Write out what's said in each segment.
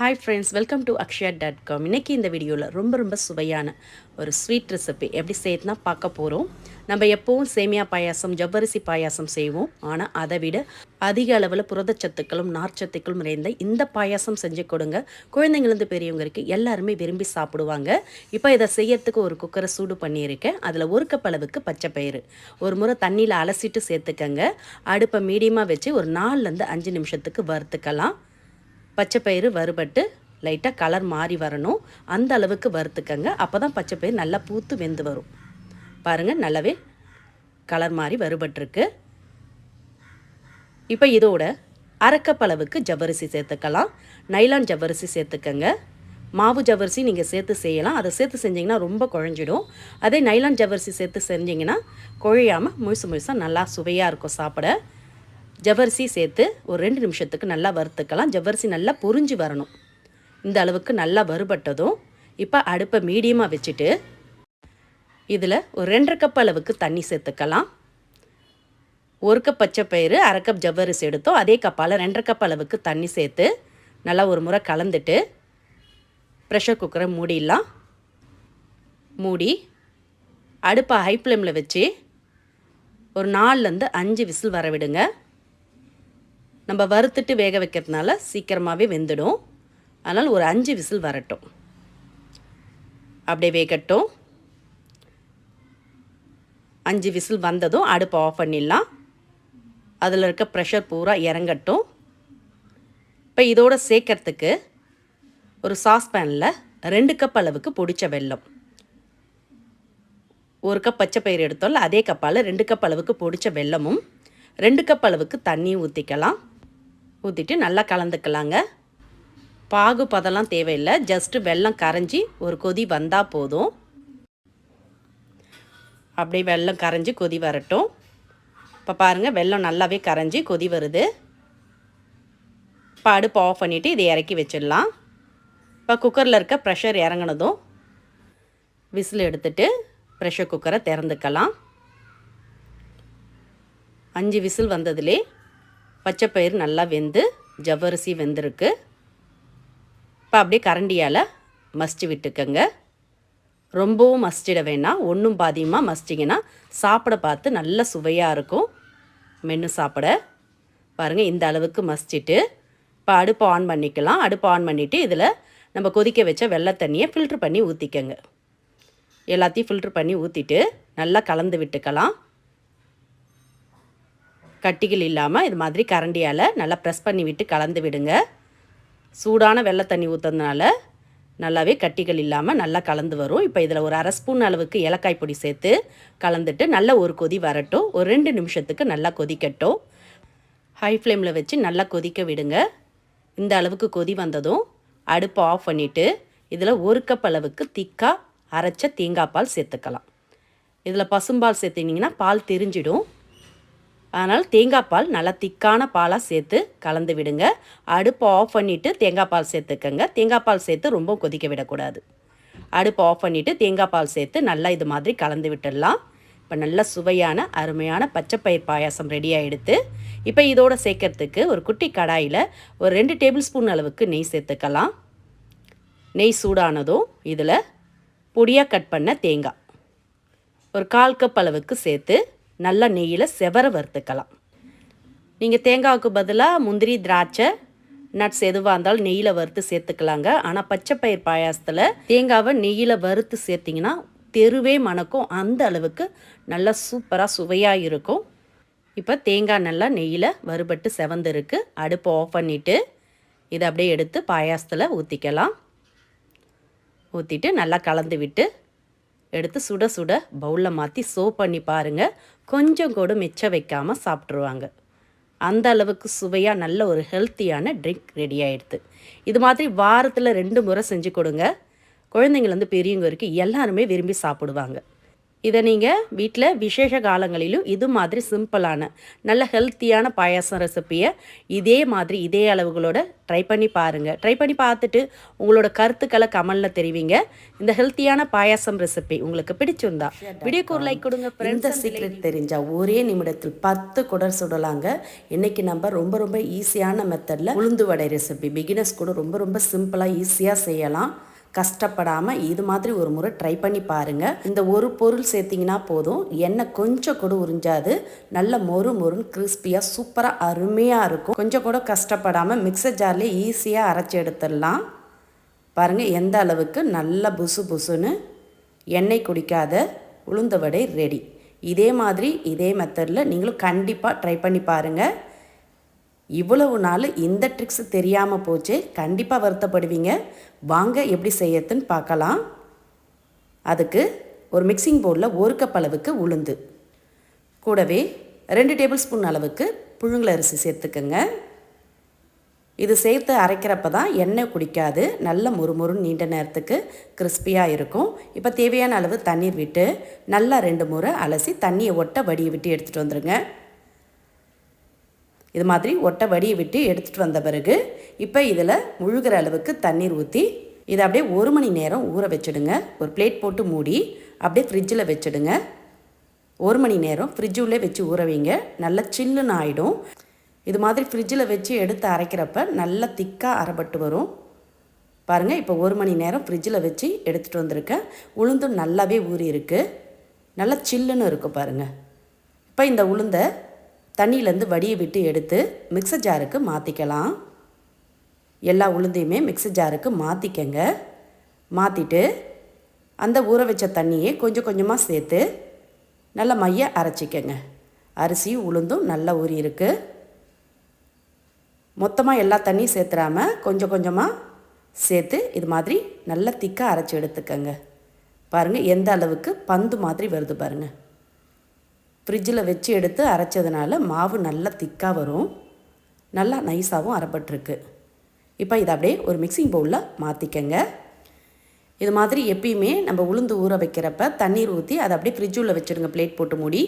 Hi friends welcome to Akshaya dot com இன்றைக்கி இந்த வீடியோவில் ரொம்ப ரொம்ப சுவையான ஒரு ஸ்வீட் ரெசிபி எப்படி செய்யறதுனா பார்க்க போகிறோம் நம்ம எப்போவும் சேமியா பாயாசம் ஜவ்வரிசி பாயாசம் செய்வோம். ஆனால் அதை விட அதிக அளவில் புரதச்சத்துக்களும் நார்ச்சத்துக்களும் நிறைந்த இந்த பாயாசம் செஞ்சு கொடுங்க. குழந்தைங்கலேருந்து பெரியவங்களுக்கு எல்லாருமே விரும்பி சாப்பிடுவாங்க. இப்போ இதை செய்யறதுக்கு ஒரு குக்கரை சூடு பண்ணியிருக்கேன். அதில் ஒரு கப் அளவுக்கு பச்சை பயிறு. ஒரு முறை தண்ணியில் அலசிட்டு சேர்த்துக்கங்க. அடுப்பை மீடியமாக வச்சு ஒரு நாலுலேருந்து அஞ்சு நிமிஷத்துக்கு வறுத்துக்கலாம். பச்சை பயிறு வறுபட்டு லைட்டாக கலர் மாறி வரணும். அந்த அளவுக்கு வறுத்துக்கங்க. அப்போ தான் பச்சை பயிறு நல்லா பூத்து வெந்து வரும். பாருங்கள் நல்லாவே கலர் மாறி வறுபட்டுருக்கு. இப்போ இதோட அரைக்கப் அளவுக்கு ஜவ்வரிசி சேர்த்துக்கலாம். நைலான் ஜவ்வரிசி சேர்த்துக்கங்க. மாவு ஜவ்வரிசி நீங்கள் சேர்த்து செய்யலாம். அதை சேர்த்து செஞ்சிங்கன்னா ரொம்ப குழஞ்சிடும். அதே நைலான் ஜவ்வரிசி சேர்த்து செஞ்சிங்கன்னா குழையாமல் முழுசு முழுசாக நல்லா சுவையாக இருக்கும் சாப்பிட. ஜவ்வரிசி சேர்த்து ஒரு ரெண்டு நிமிஷத்துக்கு நல்லா வறுத்துக்கலாம். ஜவ்வரிசி நல்லா பொறிஞ்சு வரணும். இந்த அளவுக்கு நல்லா வறுபட்டதும் இப்போ அடுப்பை மீடியமாக வச்சுட்டு இதில் ஒரு ரெண்டரை கப் அளவுக்கு தண்ணி சேர்த்துக்கலாம். ஒரு கப் பச்சை பயிறு அரை கப் ஜவ்வரிசி எடுத்தோம். அதே கப்பால் ரெண்டரை கப் அளவுக்கு தண்ணி சேர்த்து நல்லா ஒரு முறை கலந்துட்டு ப்ரெஷர் குக்கரை மூடிடலாம். மூடி அடுப்பை ஹை ஃப்ளேமில் வச்சு ஒரு நாலுலேருந்து அஞ்சு விசில் வர விடுங்க. நம்ம வறுத்துட்டு வேக வைக்கிறதுனால சீக்கிரமாகவே வெந்துடும். அதனால் ஒரு அஞ்சு விசில் வரட்டும். அப்படியே வேகட்டும். அஞ்சு விசில் வந்ததும் அடுப்பை ஆஃப் பண்ணிடலாம். அதில் இருக்க ப்ரெஷர் பூரா இறங்கட்டும். இப்போ இதோடு சேர்க்கறதுக்கு ஒரு சாஸ்பேனில் ரெண்டு கப் அளவுக்கு பொடிச்ச வெல்லம். ஒரு கப் பச்சை பயிர் எடுத்தோம்ல அதே கப்பால் ரெண்டு கப் அளவுக்கு பொடிச்ச வெல்லமும் ரெண்டு கப் அளவுக்கு தண்ணியும் ஊற்றிக்கலாம் ஊற்றிட்டு நல்லா கலந்துக்கலாங்க. பாகு பதெல்லாம் தேவையில்லை. ஜஸ்ட்டு வெல்லம் கரைஞ்சி ஒரு கொதி வந்தால் போதும். அப்படியே வெல்லம் கரைஞ்சி கொதி வரட்டும். இப்போ பாருங்கள் வெள்ளம் நல்லாவே கரைஞ்சி கொதி வருது. இப்போ அடுப்பு ஆஃப் பண்ணிவிட்டு இதை இறக்கி வச்சிடலாம். இப்போ குக்கரில் இருக்க ப்ரெஷர் இறங்கினதும் விசில் எடுத்துட்டு ப்ரெஷர் குக்கரை திறந்துக்கலாம். அஞ்சு விசில் பச்சை பச்சைப்பயிறு நல்லா வெந்து ஜவ்வரிசி வெந்திருக்கு. இப்போ அப்படியே கரண்டியால் மசிச்சு விட்டுக்கங்க. ரொம்பவும் மசிச்சிட வேணாம் ஒன்றும் பாதியமாக மசிச்சிங்கன்னா சாப்பிட பார்த்து நல்ல சுவையாக இருக்கும். மென்று சாப்பிட. பாருங்கள் இந்த அளவுக்கு மசிச்சுட்டு இப்போ அடுப்பு ஆன் பண்ணிக்கலாம். அடுப்பு ஆன் பண்ணிவிட்டு இதில் நம்ம கொதிக்க வச்ச வெள்ளை தண்ணியை ஃபில்ட்ரு பண்ணி ஊற்றிக்கங்க எல்லாத்தையும் ஃபில்ட்ரு பண்ணி ஊற்றிட்டு நல்லா கலந்து விட்டுக்கலாம். கட்டிகள் இல்லாமல் இது மாதிரி கரண்டியால் நல்லா ப்ரெஸ் பண்ணி விட்டு கலந்து விடுங்க. சூடான வெள்ளை தண்ணி ஊற்றுறதுனால நல்லாவே கட்டிகள் இல்லாமல் நல்லா கலந்து வரும். இப்போ இதில் ஒரு அரை ஸ்பூன் அளவுக்கு ஏலக்காய் பொடி சேர்த்து கலந்துட்டு நல்லா ஒரு கொதி வரட்டும். ஒரு ரெண்டு நிமிஷத்துக்கு நல்லா கொதிக்கட்டும். ஹை ஃப்ளேமில் வச்சு நல்லா கொதிக்க விடுங்க. இந்த அளவுக்கு கொதி வந்ததும் அடுப்பை ஆஃப் பண்ணிவிட்டு இதில் ஒரு கப் அளவுக்கு திக்காக அரைச்ச தேங்காய் பால் சேர்த்துக்கலாம். இதில் பசும்பால் சேர்த்திங்கன்னா பால் தெரிஞ்சிடும். அதனால் தேங்காய் பால் நல்லா திக்கான பாலாக சேர்த்து கலந்து விடுங்க. அடுப்பு ஆஃப் பண்ணிவிட்டு தேங்காய் பால் சேர்த்துக்கங்க. தேங்காய் பால் சேர்த்து ரொம்ப கொதிக்க விடக்கூடாது. அடுப்பு ஆஃப் பண்ணிவிட்டு தேங்காய் பால் சேர்த்து நல்லா இது மாதிரி கலந்து விட்டுடலாம். இப்போ நல்ல சுவையான அருமையான பச்சைப்பயிர் பாயாசம் ரெடி ஆகிடுத்து இப்போ இதோடு சேர்க்கறதுக்கு ஒரு குட்டி கடாயில் ஒரு ரெண்டு டேபிள் ஸ்பூன் அளவுக்கு நெய் சேர்த்துக்கலாம். நெய் சூடானதும் இதில் பொடியாக கட் பண்ண தேங்காய். ஒரு கால் கப் அளவுக்கு சேர்த்து நல்லா நெய்யில் செவர வறுத்துக்கலாம். நீங்கள் தேங்காவுக்கு பதிலாக முந்திரி திராட்சை நட்ஸ் எதுவாக இருந்தாலும் நெய்யில் வறுத்து சேர்த்துக்கலாங்க. ஆனால் பச்சைப்பயிர் பாயாசத்தில் தேங்காவை நெய்யில் வறுத்து சேர்த்திங்கன்னா தெருவே மணக்கும் அந்த அளவுக்கு நல்லா சூப்பராக சுவையாக இருக்கும். இப்போ தேங்காய் நல்லா நெய்யில் வறுபட்டு செவந்திருக்கு. அடுப்பை ஆஃப் பண்ணிவிட்டு இதை அப்படியே எடுத்து பாயாசத்தில் ஊற்றிக்கலாம் ஊற்றிட்டு நல்லா கலந்து விட்டு எடுத்து சுட சுட பவுலில் மாற்றி சோப் பண்ணி பாருங்கள் கொஞ்சம் கூட மிச்சம் வைக்காமல் சாப்பிட்ருவாங்க அந்த அளவுக்கு சுவையாக நல்ல ஒரு ஹெல்த்தியான ட்ரிங்க் ரெடி ஆகிடுது இது மாதிரி வாரத்தில் ரெண்டு முறை செஞ்சு கொடுங்க. குழந்தைங்கள்லேருந்து பெரியவங்க வரைக்கும் எல்லாருமே விரும்பி சாப்பிடுவாங்க. இதை நீங்கள் வீட்டில் விசேஷ காலங்களிலும் இது மாதிரி சிம்பிளான நல்ல ஹெல்த்தியான பாயாசம் ரெசிப்பியை இதே மாதிரி இதே அளவுகளோட ட்ரை பண்ணி பாருங்கள் ட்ரை பண்ணி பார்த்துட்டு உங்களோட கருத்துக்களை கமலில் தெரிவிங்க. இந்த ஹெல்த்தியான பாயாசம் ரெசிபி உங்களுக்கு பிடிச்சிருந்தா வீடியோக்கு ஒரு லைக் கொடுங்க இந்த சீக்ரெட் தெரிஞ்சால் ஒரே நிமிடத்தில் பத்து குடல் சுடலாங்க. இன்னைக்கு நம்ம ரொம்ப ரொம்ப ஈஸியான மெத்தடில் உளுந்து வடை ரெசிபி பிகினர்ஸ் கூட ரொம்ப ரொம்ப சிம்பிளாக ஈஸியாக செய்யலாம். கஷ்டப்படாமல் இது மாதிரி ஒரு முறை ட்ரை பண்ணி பாருங்கள் இந்த ஒரு பொருள் சேர்த்திங்கன்னா போதும். எண்ணெய் கொஞ்சம் கூட உறிஞ்சாது. நல்ல மொறு மொறுன்னு கிறிஸ்பியாக சூப்பராக அருமையாக இருக்கும். கொஞ்சம் கூட கஷ்டப்படாமல் மிக்சர் ஜார்லேயே ஈஸியாக அரைச்சி எடுத்துடலாம். பாருங்கள் எந்த அளவுக்கு நல்ல புசு புசுன்னு எண்ணெய் குடிக்காத உளுந்த வடை ரெடி இதே மாதிரி இதே மெத்தடில் நீங்களும் கண்டிப்பாக ட்ரை பண்ணி பாருங்கள் இவ்வளவு நாள் இந்த ட்ரிக்ஸ் தெரியாமல் போச்சு. கண்டிப்பாக வருத்தப்படுவீங்க. வாங்க எப்படி செய்யறதுன்னு பார்க்கலாம். அதுக்கு ஒரு மிக்சிங் பவுலில் ஒரு கப் அளவுக்கு உளுந்து. கூடவே ரெண்டு டேபிள் ஸ்பூன் அளவுக்கு புழுங்கல் அரிசி சேர்த்துக்கோங்க. இது சேர்த்து அரைக்கிறப்ப தான் எண்ணெய் குடிக்காது. நல்ல முறுமுறு நீண்ட நேரத்துக்கு கிறிஸ்பியாக இருக்கும். இப்போ தேவையான அளவு தண்ணீர் விட்டு நல்லா ரெண்டு முறை அலசி தண்ணியை ஒட்ட வடியை விட்டு எடுத்துகிட்டு வந்துடுங்க இது மாதிரி ஒட்டை வடியை விட்டு எடுத்துகிட்டு வந்த பிறகு இப்போ இதில் முழுகிற அளவுக்கு தண்ணீர் ஊற்றி இதை அப்படியே ஒரு மணி நேரம் ஊற வச்சுடுங்க. ஒரு பிளேட் போட்டு மூடி அப்படியே ஃப்ரிட்ஜில் வச்சுடுங்க. ஒரு மணி நேரம் ஃப்ரிட்ஜுள்ளே வச்சு ஊற வைங்க. நல்லா சில்லுன்னு ஆகிடும் இது மாதிரி ஃப்ரிட்ஜில் வச்சு எடுத்து அரைக்கிறப்ப நல்லா திக்காக அரைப்பட்டு வரும். பாருங்கள் இப்போ ஒரு மணி நேரம் ஃப்ரிட்ஜில் வச்சு எடுத்துகிட்டு வந்திருக்கேன் உளுந்தும் நல்லாவே ஊறி இருக்குது நல்லா சில்லுன்னு இருக்கும் பாருங்கள் இப்போ இந்த உளுந்தை தண்ணியிலேருந்து வடியை விட்டு எடுத்து மிக்சர் ஜாருக்கு மாற்றிக்கலாம் எல்லா உளுந்தையுமே மிக்சர் ஜாருக்கு மாற்றிக்கங்க மாற்றிட்டு அந்த ஊற வச்ச தண்ணியை கொஞ்சம் கொஞ்சமாக சேர்த்து நல்லா மைய அரைச்சிக்கங்க. அரிசியும் உளுந்தும் நல்லா ஊறி இருக்குது மொத்தமாக எல்லா தண்ணியும் சேர்த்துறாம கொஞ்சம் கொஞ்சமாக சேர்த்து இது மாதிரி நல்லா திக்காக அரைச்சி எடுத்துக்கங்க. பாருங்கள் எந்த அளவுக்கு பந்து மாதிரி வருது பாருங்கள் ஃப்ரிட்ஜில் வச்சு எடுத்து அரைச்சதுனால மாவு நல்லா திக்காக வரும். நல்லா நைஸாகவும் அரைப்பட்டிருக்கு. இப்போ இதை அப்படியே ஒரு மிக்சிங் பவுலில் மாற்றிக்கங்க இது மாதிரி எப்பயுமே நம்ம உளுந்து ஊற வைக்கிறப்ப தண்ணீர் ஊற்றி அதை அப்படியே ஃப்ரிட்ஜுள்ள வச்சுடுங்க பிளேட் போட்டு மூடி.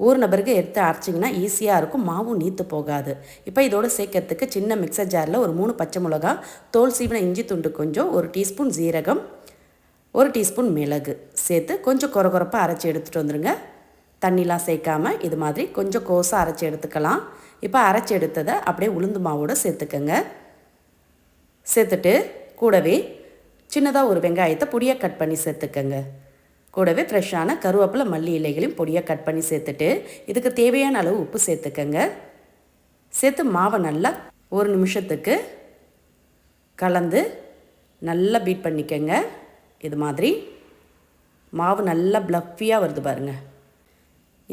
ஊறின பிறகு எடுத்து அரைச்சிங்கன்னா ஈஸியாக இருக்கும் மாவும் நீத்து போகாது. இப்போ இதோட சேர்க்கறதுக்கு சின்ன மிக்சர் ஜாரில் ஒரு மூணு பச்சை மிளகா தோல் சீவன இஞ்சி துண்டு கொஞ்சம் ஒரு டீஸ்பூன் ஜீரகம் ஒரு டீஸ்பூன் மிளகு சேர்த்து கொஞ்சம் குறை குறைப்பாக அரைச்சி எடுத்துகிட்டு வந்துடுங்க தண்ணிலாம் சேர்க்காம இது மாதிரி கொஞ்சம் கோஸாக அரைச்சி எடுத்துக்கலாம். இப்போ அரைச்சி எடுத்ததை அப்படியே உளுந்து மாவோடு சேர்த்துக்கோங்க. சேர்த்துட்டு கூடவே சின்னதாக ஒரு வெங்காயத்தை பொடியாக கட் பண்ணி சேர்த்துக்கோங்க. கூடவே ஃப்ரெஷ்ஷான கருவேப்பிலை மல்லி இலைகளையும் பொடியாக கட் பண்ணி சேர்த்துட்டு இதுக்கு தேவையான அளவு உப்பு சேர்த்துக்கோங்க. சேர்த்து மாவை நல்லா ஒரு நிமிஷத்துக்கு கலந்து நல்லா பீட் பண்ணிக்கோங்க. இது மாதிரி மாவு நல்லா ப்ளஃபியாக வருது பாருங்கள்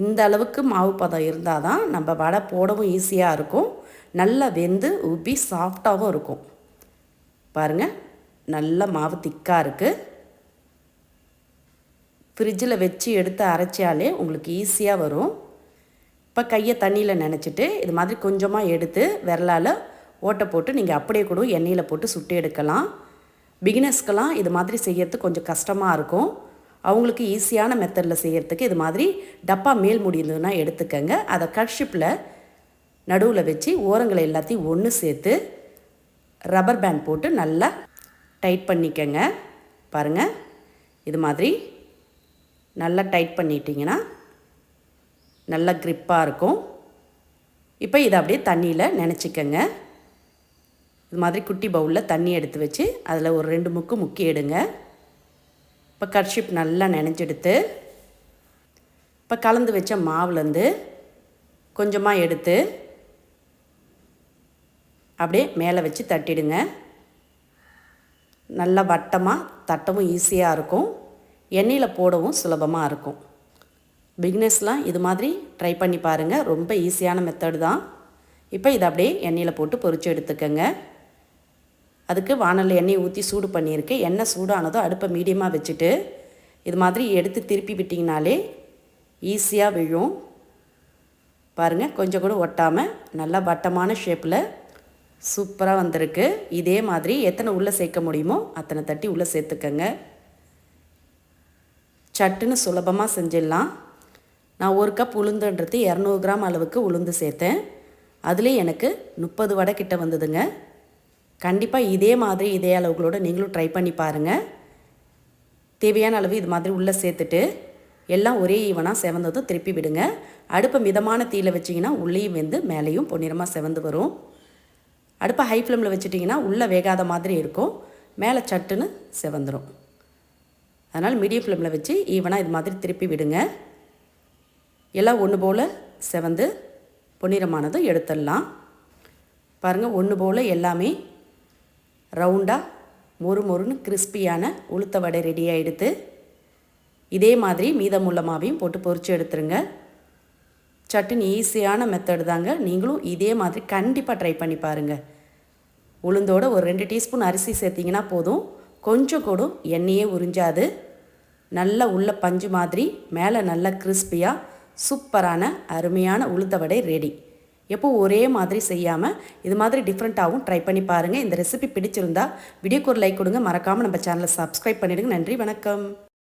இந்த அளவுக்கு மாவு பதம் இருந்தால் தான் நம்ம வடை போடவும் ஈஸியாக இருக்கும். நல்லா வெந்து உப்பி சாஃப்டாகவும் இருக்கும். பாருங்கள் நல்ல மாவு திக்காக இருக்குது ஃப்ரிட்ஜில் வச்சு எடுத்து அரைச்சாலே உங்களுக்கு ஈஸியாக வரும். இப்போ கையை தண்ணியில் நினச்சிட்டு இது மாதிரி கொஞ்சமாக எடுத்து விரலால் ஓட்டை போட்டு நீங்கள் அப்படியே கூட எண்ணெயில் போட்டு சுட்டு எடுக்கலாம். பிகினர்ஸ்க்கெல்லாம் இது மாதிரி செய்யறது கொஞ்சம் கஷ்டமாக இருக்கும். அவங்களுக்கு ஈஸியான மெத்தடில் செய்கிறதுக்கு இது மாதிரி டப்பா மேல் முடிந்ததுன்னா எடுத்துக்கங்க. அதை கட்ஷிப்பில் நடுவில் வச்சு ஓரங்களை எல்லாத்தையும் ஒன்று சேர்த்து ரப்பர் பேண்ட் போட்டு நல்லா டைட் பண்ணிக்கங்க. பாருங்கள் இது மாதிரி நல்லா டைட் பண்ணிட்டீங்கன்னா நல்லா க்ரிப்பாக இருக்கும். இப்போ இதை அப்படியே தண்ணியில் நினச்சிக்கங்க. இது மாதிரி குட்டி பவுலில் தண்ணி எடுத்து வச்சு அதில் ஒரு ரெண்டு முக்கு முக்கி எடுங்க. இப்போ கர்ஷிப் நல்லா நினைஞ்செடுத்து இப்போ கலந்து வச்ச மாவுலேருந்து கொஞ்சமாக எடுத்து அப்படியே மேலே வச்சு தட்டிடுங்க. நல்லா வட்டமாக தட்டவும் ஈஸியாக இருக்கும். எண்ணெயில் போடவும் சுலபமாக இருக்கும். பிக்னஸ்லாம் இது மாதிரி ட்ரை பண்ணி பாருங்கள் ரொம்ப ஈஸியான மெத்தடு தான். இப்போ இதை அப்படியே எண்ணெயில் போட்டு பொறிச்சு எடுத்துக்கோங்க. அதுக்கு வானல் எண்ணெய் ஊற்றி சூடு பண்ணியிருக்கேன் எண்ணெய் சூடானதும் அடுப்பை மீடியமாக வச்சுட்டு இது மாதிரி எடுத்து திருப்பி விட்டிங்கனாலே ஈஸியாக விழும். பாருங்கள் கொஞ்சம் கூட ஒட்டாமல் நல்லா வட்டமான ஷேப்பில் சூப்பராக வந்திருக்கு. இதே மாதிரி எத்தனை உள்ளே சேர்க்க முடியுமோ அத்தனை தட்டி உள்ளே சேர்த்துக்கங்க. சட்டுன்னு சுலபமாக செஞ்சிடலாம். நான் ஒரு கப் உளுந்துன்றது இரநூறு கிராம் அளவுக்கு உளுந்து சேர்த்தேன். அதுலேயே எனக்கு முப்பது வடை கிட்ட வந்ததுங்க. கண்டிப்பாக இதே மாதிரி இதே அளவுகளோட நீங்களும் ட்ரை பண்ணி பாருங்கள் தேவையான அளவு இது மாதிரி உள்ளே சேர்த்துட்டு எல்லாம் ஒரே ஈவனாக செவந்ததும் திருப்பி விடுங்க. அடுப்பை மிதமான தீயில் வச்சிங்கன்னா உள்ளேயும் வெந்து மேலேயும் பொன்னிறமாக செவந்து வரும். அடுப்பை ஹை ஃப்ளேமில் வச்சுட்டிங்கன்னா உள்ளே வேகாத மாதிரி இருக்கும். மேலே சட்டுன்னு செவந்துடும் அதனால் மீடியம் ஃப்ளேமில் வச்சு ஈவனாக இது மாதிரி திருப்பி விடுங்க. எல்லாம் ஒன்று போல் செவந்து பொன்னிறமானதும் எடுத்துடலாம். பாருங்கள் ஒன்று போல் எல்லாமே ரவுண்டாக மொறு மொறுன்னு கிறிஸ்பியான உளுத்த வடை ரெடி ஆகிடுது இதே மாதிரி மீதமுள்ள மாவையும் போட்டு பொறிச்சு எடுத்துருங்க. சட்டுன்னு ஈஸியான மெத்தடு தாங்க. நீங்களும் இதே மாதிரி கண்டிப்பாக ட்ரை பண்ணி பாருங்கள் உளுந்தோட ஒரு ரெண்டு டீஸ்பூன் அரிசி சேர்த்திங்கன்னா போதும். கொஞ்சம் கூட எண்ணெயே உறிஞ்சாது. நல்ல உள்ள பஞ்சு மாதிரி மேலே நல்லா கிறிஸ்பியாக சூப்பரான அருமையான உளுத்த வடை ரெடி எப்போ ஒரே மாதிரி செய்யாமல் இது மாதிரி டிஃப்ரெண்ட்டாகவும் ட்ரை பண்ணி பாருங்கள் இந்த ரெசிபி பிடிச்சிருந்தா வீடியோக்கு ஒரு லைக் கொடுங்க. மறக்காமல் நம்ம சேனலை சப்ஸ்கிரைப் பண்ணிவிடுங்க நன்றி வணக்கம்.